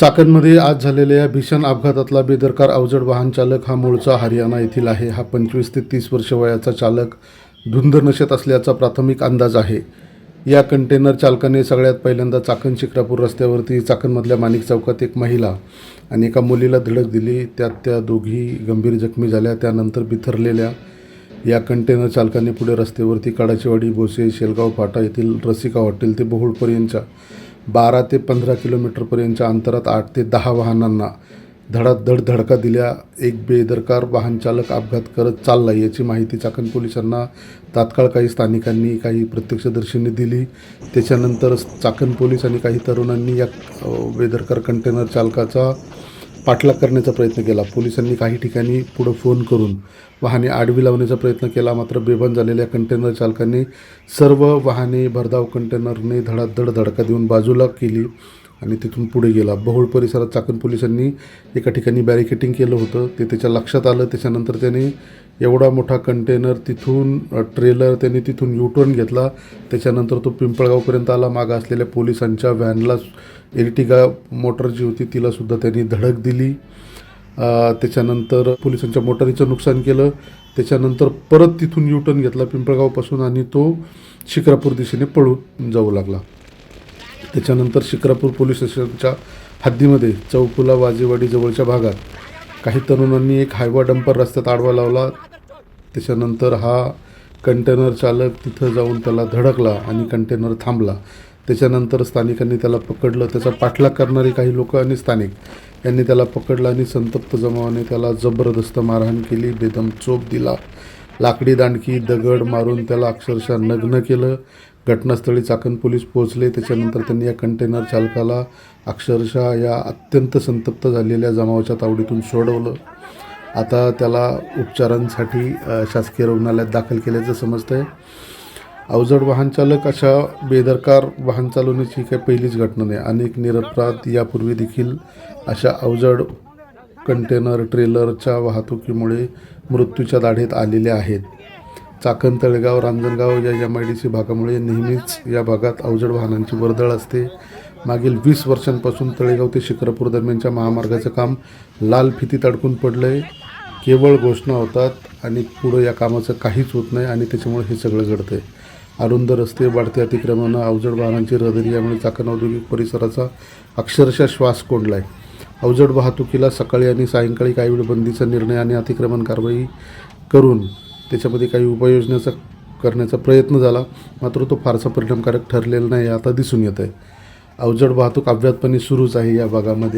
चाकणमध्ये आज झालेल्या या भीषण अपघातातला बेदरकार अवजड वाहन चालक हा मूळचा हरियाणा येथील आहे. हा पंचवीस ते तीस वर्ष वयाचा चालक धुंदर नशेत असल्याचा प्राथमिक अंदाज आहे. या कंटेनर चालकाने सगळ्यात पहिल्यांदा चाकण शिक्रापूर रस्त्यावरती चाकणमधल्या माणिक चौकात एक महिला आणि एका मुलीला धडक दिली. त्यात त्या दोघी गंभीर जखमी झाल्या. त्यानंतर बिथरलेल्या या कंटेनर चालकाने पुढे रस्त्यावरती काडाचीवाडी भोसे शेलगाव फाटा येथील रसिका हॉटेल ते बोहुळपर्यंतच्या बारा ते पंधरा किलोमीटरपर्यंतच्या अंतरात आठ ते दहा वाहनांना धडाधड धडका दिल्या. एक बेदरकार वाहनचालक अपघात करत चालला याची माहिती चाकण पोलिसांना तात्काळ काही स्थानिकांनी काही प्रत्यक्षदर्शींनी दिली. त्याच्यानंतर चाकण पोलीस आणि काही तरुणांनी या बेदरकार कंटेनर चालकाचा पाठलाग करण्याचा प्रयत्न केला. पोलिसांनी काही ठिकाणी पुढं फोन करून वाहने आडवी लावण्याचा प्रयत्न केला. मात्र बेभान झालेल्या कंटेनर चालकांनी सर्व वाहने भरधाव कंटेनरने धडाधड धडका देऊन बाजूला केली. आणि तिथून पुढे गेला. बहुळ परिसरात चाकण पोलिसांनी एका ठिकाणी बॅरिकेटिंग केलं होतं. ते त्याच्या लक्षात आलं. त्याच्यानंतर त्याने एवढा मोठा कंटेनर तिथून ट्रेलर त्याने तिथून युटर्न घेतला. त्याच्यानंतर तो पिंपळगावपर्यंत आला. मागं असलेल्या पोलिसांच्या व्हॅनला एर्टिगा मोटर जी होती तिलासुद्धा त्यांनी धडक दिली. त्याच्यानंतर पोलिसांच्या मोटारीचं नुकसान केलं. त्याच्यानंतर परत तिथून युटर्न घेतला पिंपळगावपासून आणि तो शिक्रापूर दिशेने पळून जाऊ लागला. त्याच्यानंतर शिक्रापूर पोलीस स्टेशनच्या हद्दीमध्ये चौकुला वाजेवाडी जवळच्या भागात काही तरुणांनी एक हायवा डंपर रस्त्यात आडवा लावला. त्याच्यानंतर हा कंटेनर चालक तिथं जाऊन त्याला धडकला आणि कंटेनर थांबला. त्याच्यानंतर स्थानिकांनी त्याला पकडलं. त्याचा पाठलाग करणारे काही लोक आणि स्थानिक यांनी त्याला पकडलं आणि संतप्त जमावाने त्याला जबरदस्त मारहाण केली बेदम चोप दिला. लाकडी दांडकी दगड मारून त्याला अक्षरशः नग्न केलं. घटनास्थळी चाकण पोलीस पोहोचले. त्याच्यानंतर त्यांनी या कंटेनर चालकाला अक्षरशः या अत्यंत संतप्त झालेल्या जमावाच्या तावडीतून सोडवलं. आता त्याला उपचारांसाठी शासकीय रुग्णालयात दाखल केल्याचं समजतंय. अवजड वाहन चालक अशा बेदरकार वाहन चालवण्याची काही पहिलीच घटना नाही. अनेक निरपराध यापूर्वी देखील अशा अवजड कंटेनर ट्रेलरच्या वाहतुकीमुळे मृत्यूच्या दाढेत आलेले आहेत. चाकण तळेगाव रांजणगाव या एम आय डी सी भागामुळे नेहमीच या भागात अवजड वाहनांची वर्दळ असते. मागील वीस वर्षांपासून तळेगाव ते शिक्रापूर दरम्यानच्या महामार्गाचं काम लाल फितीत अडकून पडलं आहे केवळ घोषणा होतात आणि पुढं या कामाचं काहीच होत नाही आणि त्याच्यामुळे हे सगळं घडतं आहे अरुंद रस्ते वाढते अतिक्रमणं अवजड वाहनांची रहदारी यामुळे चाकण औद्योगिक परिसराचा अक्षरशः श्वास कोंडला आहे अवजड वाहतुकीला सकाळी आणि सायंकाळी काही वेळ बंदीचा निर्णय आणि अतिक्रमण कारवाई करून त्याच्यामध्ये काही उपाययोजनाचा करण्याचा प्रयत्न झाला. मात्र तो फारसा परिणामकारक ठरलेला नाही आता दिसून येत आहे अवजड वाहतूक अव्यातपणे सुरूच आहे या भागामध्ये.